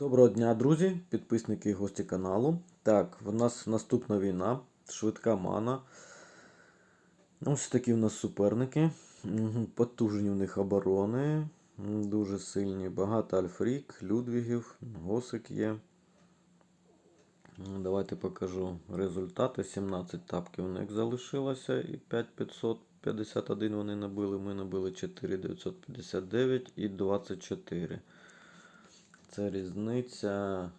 Доброго дня, друзі, підписники і гості каналу. Так, в нас наступна війна, швидка мана. Ось такі в нас суперники. Потужні в них оборони. Дуже сильні. Багато альфрік, Людвігів, Госик є. Давайте покажу результати. 17 тапків у них залишилося і 5551 вони набили. Ми набили 4959 і 24. Це різниця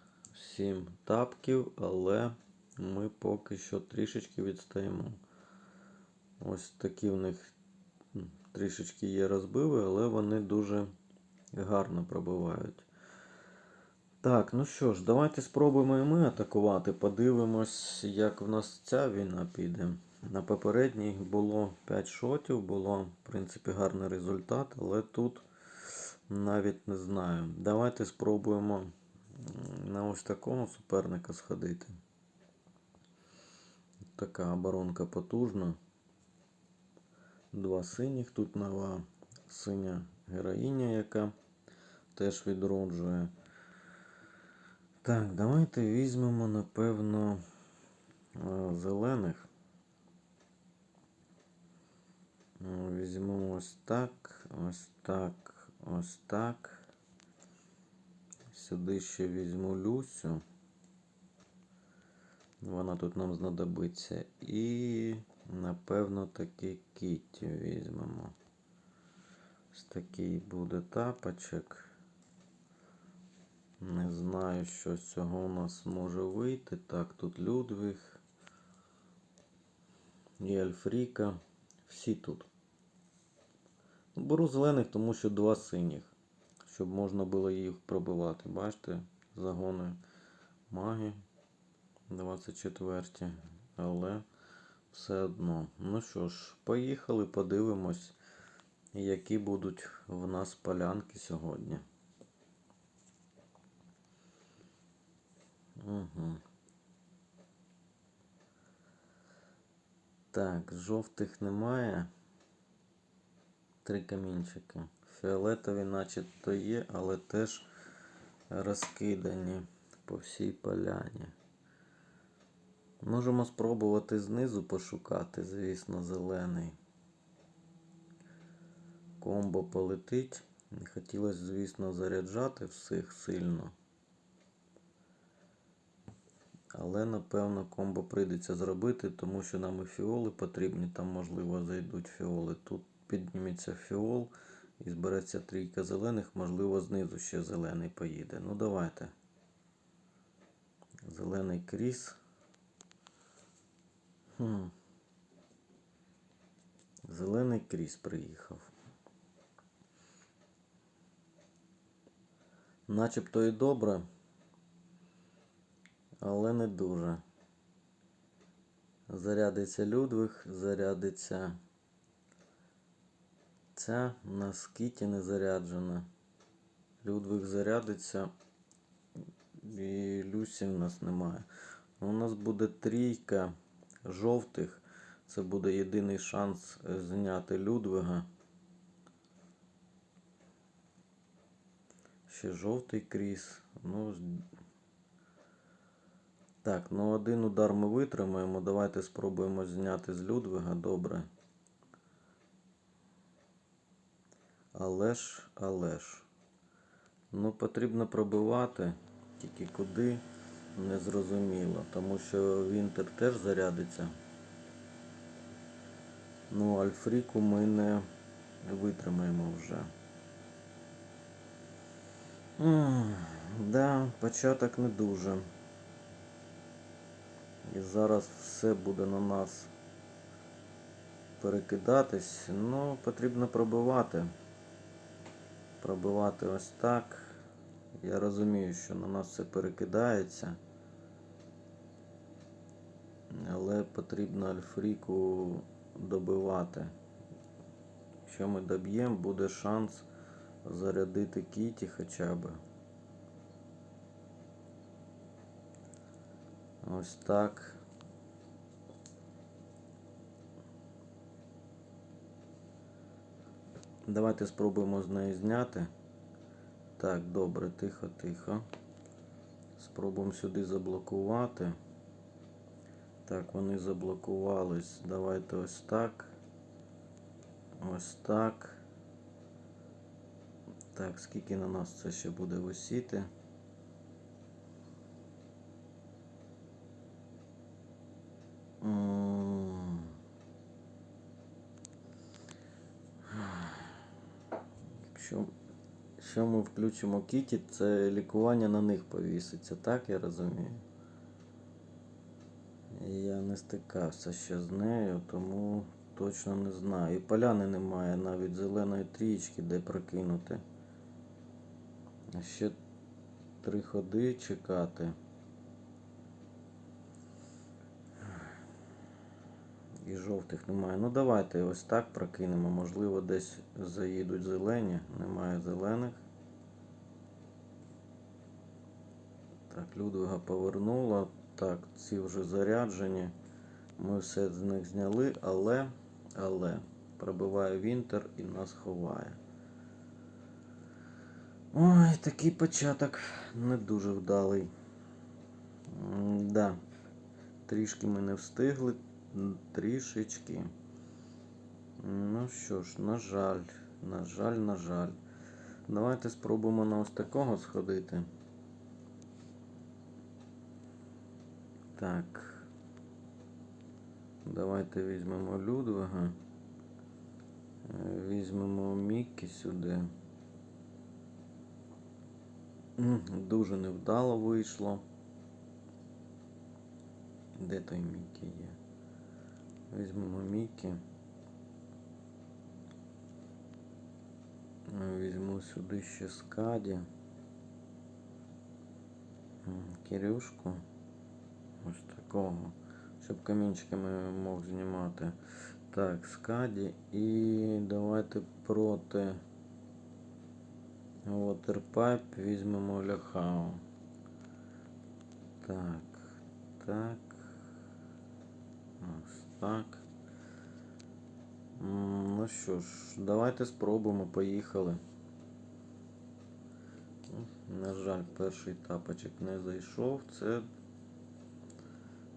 7 тапків, але ми поки що трішечки відстаємо. Ось такі в них трішечки є розбиви, але вони дуже гарно пробивають. Так, ну що ж, давайте спробуємо і ми атакувати. Подивимось, як в нас ця війна піде. На попередній було 5 шотів, було, в принципі, гарний результат, але тут навіть не знаю. Давайте спробуємо на ось такого суперника сходити. Така оборонка потужна. Два синіх. Тут нова синя героїня, яка теж відроджує. Так, давайте візьмемо, напевно, е, зелених. Візьмемо ось так, ось так, ось так. Сюди ще візьму Люсю. Вона тут нам знадобиться. І, напевно, таки Кітті візьмемо. Ось такий буде тапочок. Не знаю, що з цього у нас може вийти. Так, тут Людвіг. І Альфріка. Всі тут. Беру зелених, тому що два синіх. Щоб можна було їх пробивати. Бачите? Загони маги 24. Але все одно. Ну що ж, поїхали, подивимось, які будуть в нас полянки сьогодні. Угу. Так, жовтих немає. Три камінчики. Фіолетові начебто є, але теж розкидані по всій поляні. Можемо спробувати знизу пошукати, звісно, зелений. Комбо полетить. Не хотілося, звісно, заряджати всіх сильно. Але, напевно, комбо прийдеться зробити, тому що нам і фіоли потрібні. Там, можливо, зайдуть фіоли. Тут підніметься фіол і збереться трійка зелених, можливо, знизу ще зелений поїде. Ну, давайте. Зелений кріс. Хм. Зелений кріс приїхав. Начебто і добре, але не дуже. Зарядиться Людвиг, зарядиться ця скіті не заряджена. Людвиг зарядиться і Люсі в нас немає. У нас буде трійка жовтих. Це буде єдиний шанс зняти Людвига. Ще жовтий кріс. Ну, так, ну один удар ми витримаємо. Давайте спробуємо зняти з Людвига. Добре. Але ж, але ж. Ну, потрібно пробивати. Тільки куди не зрозуміло. Тому що Вінтер теж зарядиться. Ну, Альфріку ми не витримаємо вже. Да, початок не дуже. І зараз все буде на нас перекидатись. Ну, потрібно пробивати. Пробивати ось так. Я розумію, що на нас все перекидається. Але потрібно Альфріку добивати. Якщо ми доб'ємо, буде шанс зарядити Кіті хоча б. Ось так. Давайте спробуємо з неї зняти. Так, добре, тихо, тихо. Спробуємо сюди заблокувати. Так, вони заблокувались. Давайте ось так. Ось так. Так, скільки на нас це ще буде висіти? М. Якщо, якщо ми включимо кіті, це лікування на них повіситься, так я розумію? Я не стикався ще з нею, тому точно не знаю. І поляни немає, навіть зеленої трієчки, де прокинути. Ще три ходи чекати. І жовтих немає. Ну давайте ось так прокинемо. Можливо, десь заїдуть зелені. Немає зелених. Так, Людвига повернула. Так, ці вже заряджені. Ми все з них зняли, але, але пробиває Вінтер і нас ховає. Ой, такий початок не дуже вдалий. Да. Трішки ми не встигли. Трішечки. Ну що ж, на жаль, на жаль, на жаль. Давайте спробуємо на ось такого сходити. Так. Давайте візьмемо Людвига. Е, Візьмемо Міккі сюди. Дуже невдало вийшло. Де той Міккі є? Візьмемо Міккі. Е, Візьму сюди ще Скаді. Кирюшку. Ось такого. Щоб камінчиками мог знімати. Так, Скаді. І давайте проти Waterpipe візьмемо Ляхау. Так, так. Ось так. Ну що ж, давайте спробуємо, поїхали. На жаль, перший тапочок не зайшов. Це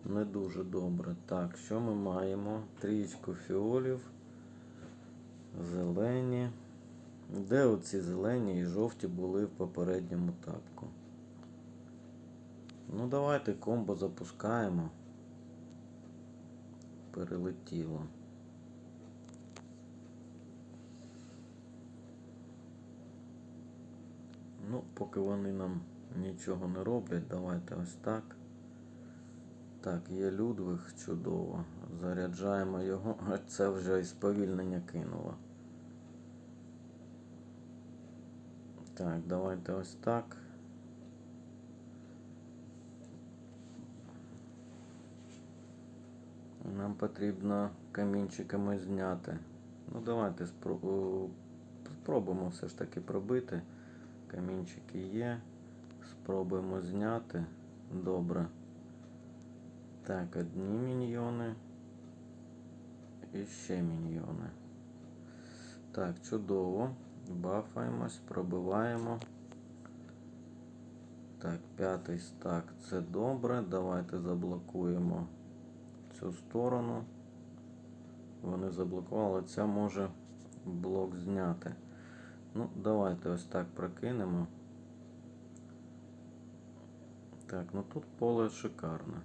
не дуже добре. Так, що ми маємо? Трієчку фіолів. Зелені. Де оці зелені і жовті були в попередньому тапку? Ну, давайте комбо запускаємо. Перелетіло. Ну, поки вони нам нічого не роблять, давайте ось так. Так, є Людвиг, чудово. Заряджаємо його. Це вже і сповільнення кинуло. Так, давайте ось так. Нам потрібно камінчиками зняти. Ну, давайте спро- спробуємо все ж таки пробити. Камінчики є. Спробуємо зняти. Добре. Так, одні міньйони. І ще міньйони. Так, чудово. Бафаємось, пробиваємо. Так, п'ятий стак це добре. Давайте заблокуємо цю сторону. Вони заблокували. Ця може блок зняти. Ну, давайте ось так прокинемо. Так, ну тут поле шикарне.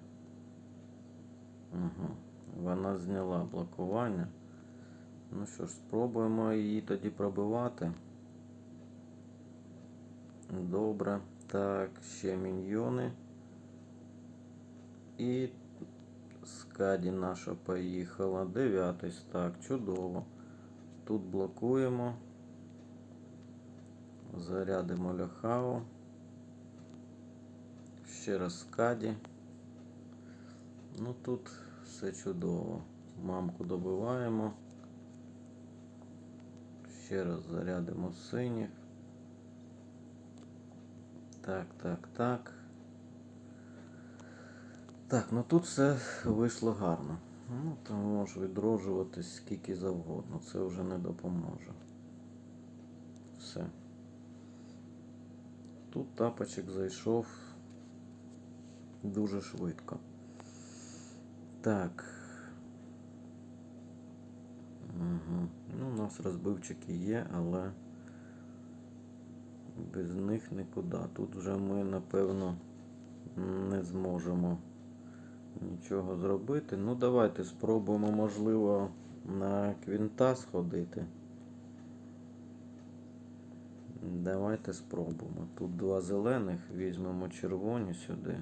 Угу. Вона зняла блокування. Ну що ж, спробуємо її тоді пробивати. Добре. Так, ще міньйони. І скаді наша поїхала. Дев'ятий стак. Чудово. Тут блокуємо. Зарядимо ляхаву. Ще раз скаді. Ну тут все чудово. Мамку добиваємо. Ще раз зарядимо синіх. Так, так, так. Так, ну тут все вийшло гарно. Ну, то може відроджуватись скільки завгодно. Це вже не допоможе. Все. Тут тапочок зайшов дуже швидко. Так. Угу. Ну, у нас розбивчики є, але без них нікуди. Тут вже ми, напевно, не зможемо нічого зробити. Ну, давайте спробуємо, можливо, на квінта сходити. Давайте спробуємо. Тут два зелених, візьмемо червоні сюди.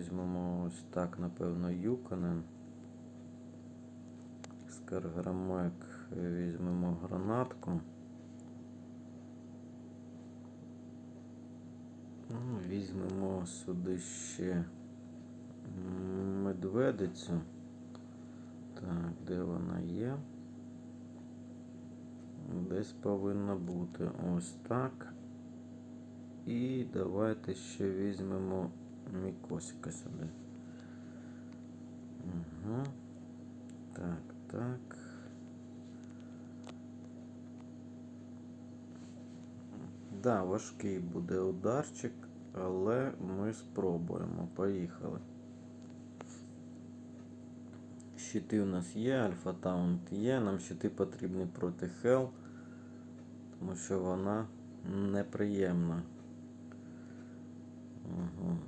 Візьмемо ось так, напевно, Юконен. Скарграмек візьмемо гранатку. Ну, візьмемо сюди ще медведицю. Так, де вона є? Десь повинна бути ось так. І давайте ще візьмемо мікосика сюди. Угу. Так, так. Да, важкий буде ударчик, але ми спробуємо. Поїхали. Щити у нас є, Альфа Таунт є. Нам щити потрібні проти Хел, тому що вона неприємна. Угу.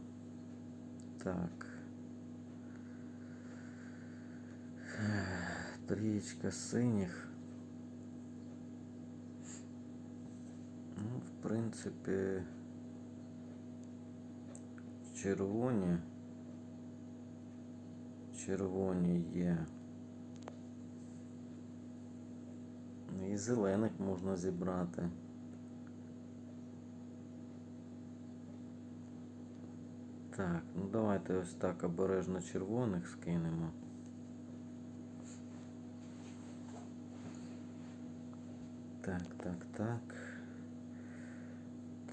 Так. Трієчка синіх. Ну, в принципі, червоні. Червоні є. І зелених можна зібрати. Так, ну давайте ось так обережно червоних скинемо. Так, так, так.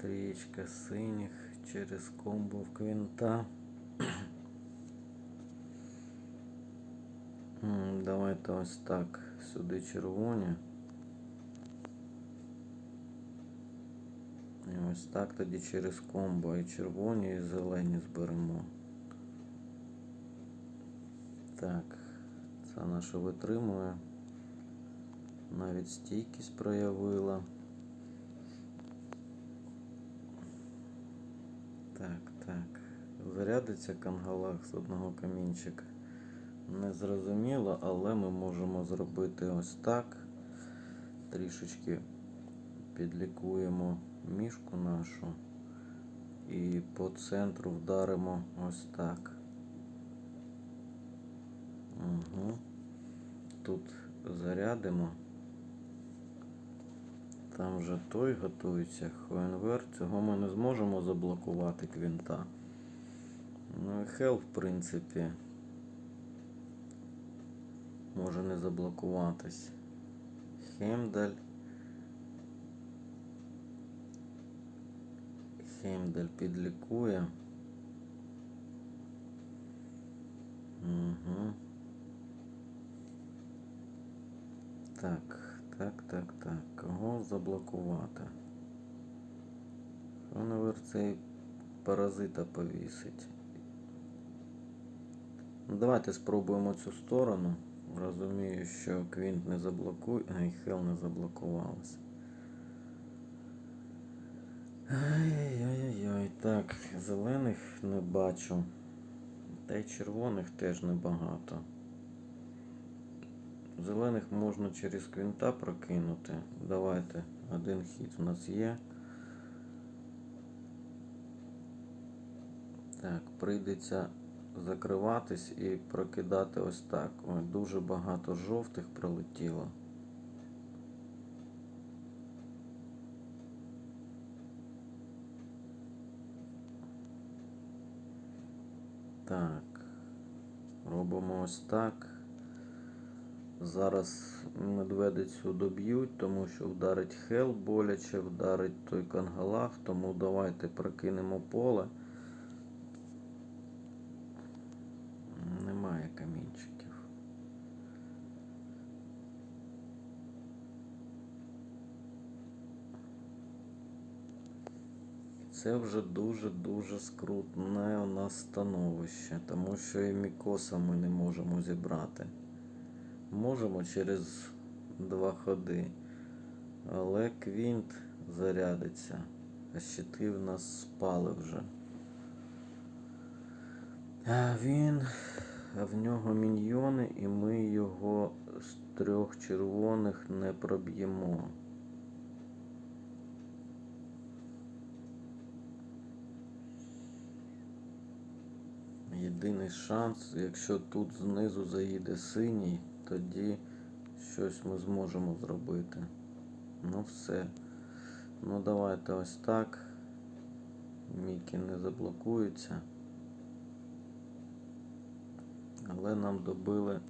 Трієчка синіх через комбо в квінта. Давайте ось так. Сюди червоні. Ось так тоді через комбо і червоні, і зелені зберемо. Так, це наше витримує. Навіть стійкість проявила. Так, так. Зарядиться кангалах з одного камінчика. Не зрозуміло, але ми можемо зробити ось так. Трішечки підлікуємо мішку нашу і по центру вдаримо ось так. Угу. Тут зарядимо. Там вже той готується, Хоенвер. Цього ми не зможемо заблокувати квінта. Ну і Хел, в принципі, може не заблокуватись. Хемдаль. Хемдаль підлікує. Угу. Так, так, так, так. Кого заблокувати? Хоневер цей паразита повісить. Ну, давайте спробуємо цю сторону. Розумію, що Квінт не заблокує, а Хел не заблокувалася. Ай-яй-яй-яй. Так, зелених не бачу. Та й червоних теж небагато. Зелених можна через квінта прокинути. Давайте. Один хід у нас є. Так, прийдеться закриватись і прокидати ось так. Ой, дуже багато жовтих пролетіло. Так. Робимо ось так. Зараз медведицю доб'ють, тому що вдарить хел боляче, вдарить той кангалах, тому давайте прокинемо поле. Немає камінчиків. Це вже дуже-дуже скрутне у нас становище, тому що і Мікоса ми не можемо зібрати. Можемо через два ходи, але квінт зарядиться, а щити в нас спали вже. А він, в нього міньйони, і ми його з трьох червоних не проб'ємо. Єдиний шанс, якщо тут знизу заїде синій, тоді щось ми зможемо зробити. Ну все. Ну давайте ось так. Мікі не заблокується. Але нам добили.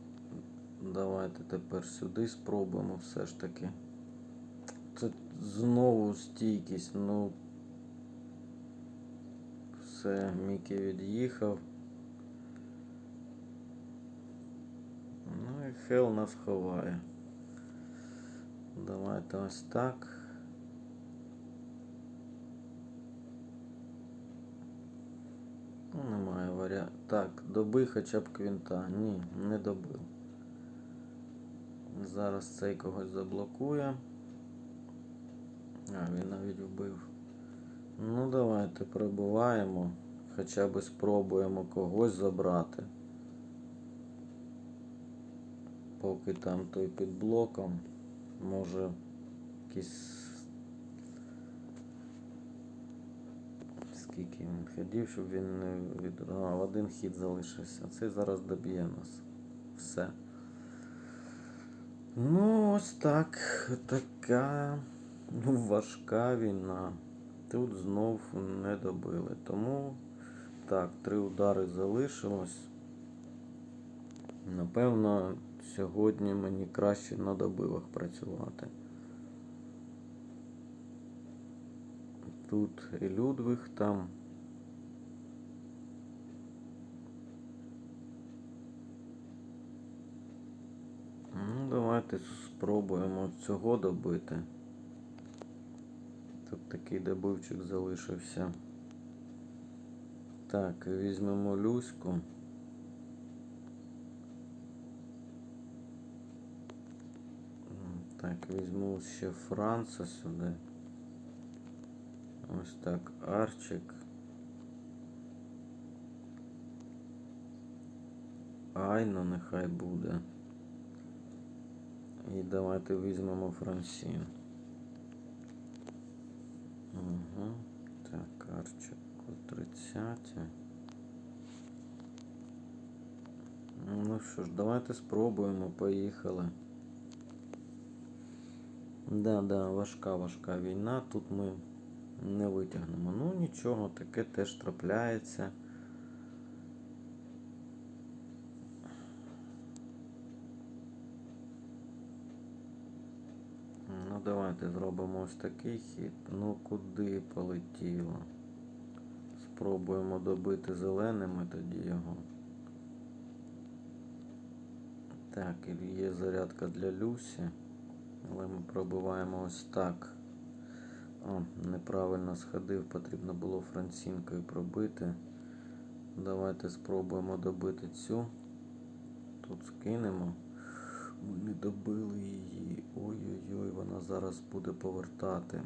Давайте тепер сюди спробуємо все ж таки. Це знову стійкість, ну. Все, Мікі від'їхав. Ну і Хел нас ховає. Давайте ось так. Ну, немає варіанту. Так, доби хоча б квінта. Ні, не добив. Зараз цей когось заблокує. А, він навіть вбив. Ну, давайте пробуваємо. Хоча б спробуємо когось забрати. Поки там той під блоком. Може якийсь. Скільки він ходів, щоб він не відрав. Один хід залишився. Цей зараз доб'є нас. Все. Ну, ось так. Така ну, важка війна. Тут знов не добили. Тому так, три удари залишилось. Напевно, сьогодні мені краще на добивах працювати. Тут і Людвиг там. Ну, давайте спробуємо цього добити. Тут такий добивчик залишився. Так, візьмемо Люську. М, Так, візьму ще Франца сюди. Ось так, Арчик. Айно нехай буде. І давайте візьмемо Франсін. Угу. Так, Арчик о 30. Ну що ж, давайте спробуємо, поїхали. Да, да, важка, важка війна. Тут ми не витягнемо. Ну нічого, таке теж трапляється. Ну, давайте зробимо ось такий хід. Ну куди полетіло? Спробуємо добити зеленими тоді його. Так, і є зарядка для Люсі. Але ми пробиваємо ось так. О, неправильно сходив, потрібно було францінкою пробити. Давайте спробуємо добити цю. Тут скинемо. Ми не добили її. Ой-ой-ой, вона зараз буде повертати.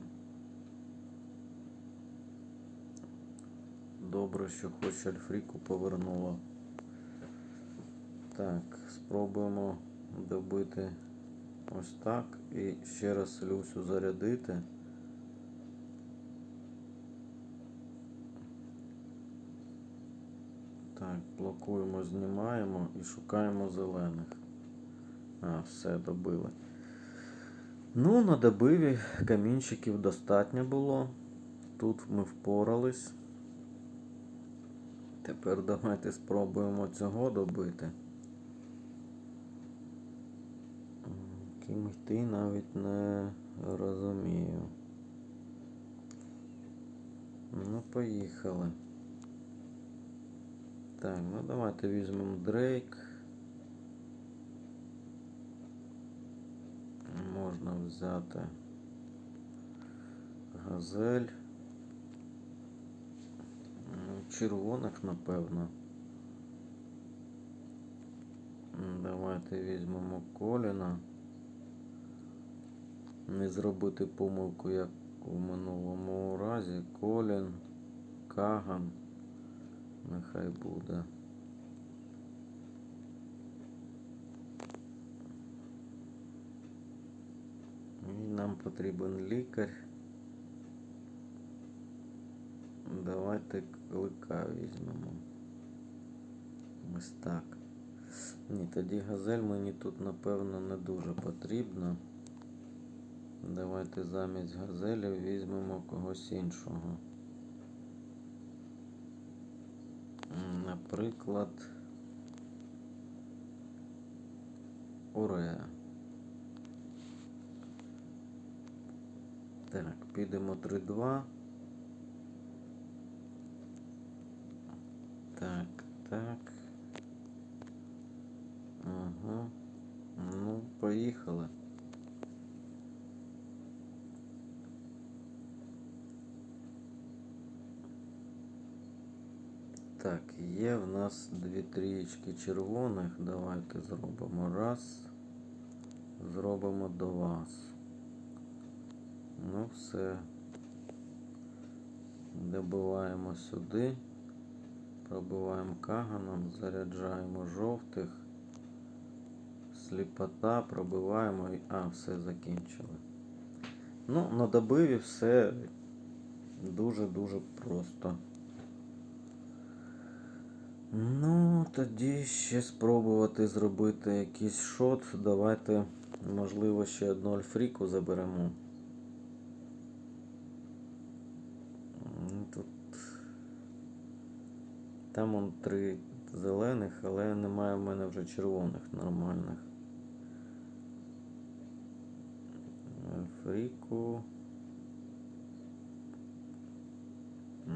Добре, що хоч Альфріку повернула. Так, спробуємо добити ось так. І ще раз Люсю зарядити. Так, блокуємо, знімаємо і шукаємо зелених. А, все, добили. Ну, на добиві камінчиків достатньо було. Тут ми впорались. Тепер давайте спробуємо цього добити. М, Ким йти навіть не розумію. Ну, поїхали. Так, ну давайте візьмемо Дрейк. Можна взяти газель. червоних, напевно. Давайте візьмемо Коліна. Не зробити помилку, як у минулому разі. Колін, Каган. Нехай буде. І нам потрібен лікар. Давайте клика візьмемо. Ось так. Ні, тоді газель мені тут, напевно, не дуже потрібна. Давайте замість газелі візьмемо когось іншого. Наприклад, Урея. Так, підемо 3-2. Так, так. Ага. Ну, поїхали. Так, є в нас дві трієчки червоних. Давайте зробимо раз. Зробимо до вас. Ну, все. Добиваємо сюди. Пробиваємо каганом, заряджаємо жовтих. Сліпота, пробиваємо і... А, все закінчили. Ну, на добиві все дуже-дуже просто. Ну, тоді ще спробувати зробити якийсь шот. Давайте, можливо, ще одну альфріку заберемо. Тут там он три зелених, але немає в мене вже червоних нормальних. Альфріку.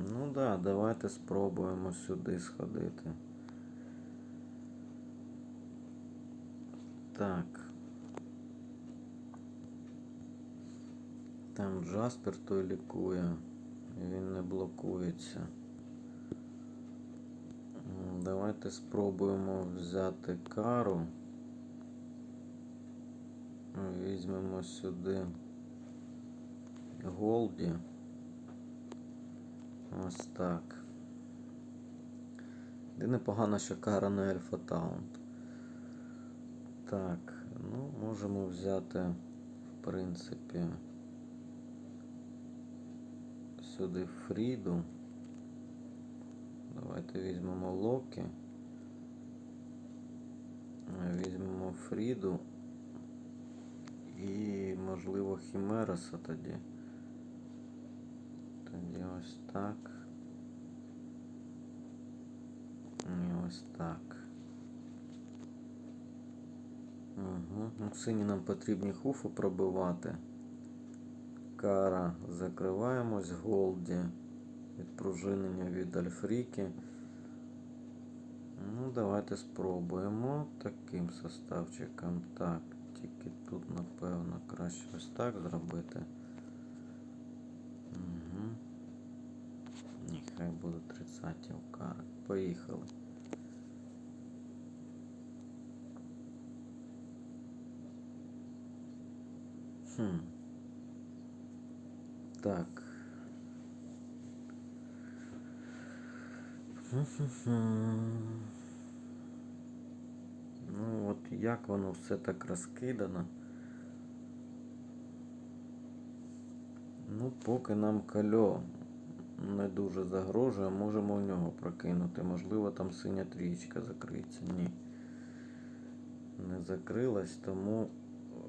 Ну да, давайте спробуємо сюди сходити. Так. Там Джаспер той лікує. Він не блокується. Давайте спробуємо взяти кару. Візьмемо сюди Голді. Ось так. І непогано, що кара на Ельфа Таунт. Так, ну, можемо взяти, в принципі, сюди Фріду. Давайте візьмемо Локі. Візьмемо Фріду. І, можливо, Хімереса тоді. Тоді ось так. І ось так. Угу. Ну, сині нам потрібні хуфу пробивати. Кара закриваємось, голді. Відпружинення від Альфріки. Ну, давайте спробуємо таким составчиком. Так, тільки тут, напевно, краще ось так зробити. Нехай буде 30 у кари. Поїхали. Хм. Так. Ну, от як воно все так розкидано. Ну, поки нам кальо не дуже загрожує, можемо в нього прокинути. Можливо, там синя трієчка закриється. Ні. Не закрилась, тому.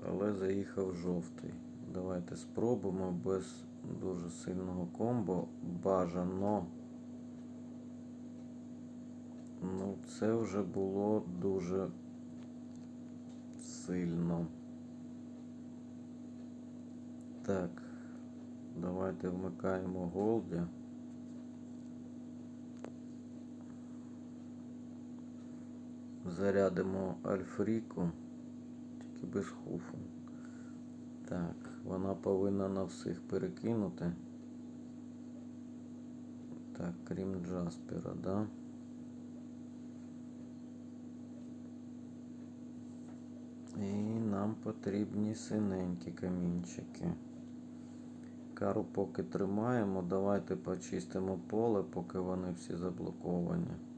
Але заїхав жовтий. Давайте спробуємо без дуже сильного комбо. Бажано. Ну, це вже було дуже сильно. Так, давайте вмикаємо Голді. Зарядимо Альфріку, тільки без хуфу. Так, вона повинна на всіх перекинути. Так, крім Джаспера, да? І нам потрібні синенькі камінчики. Кару поки тримаємо, давайте почистимо поле, поки вони всі заблоковані.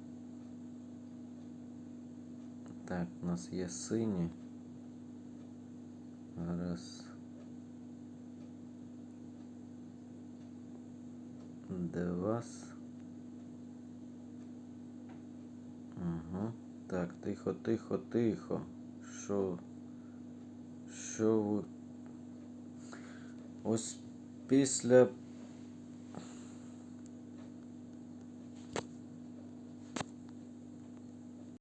Так, у нас є сині. Раз. Два. Угу. Так, тихо, тихо, тихо. Що? Що ви? Ось після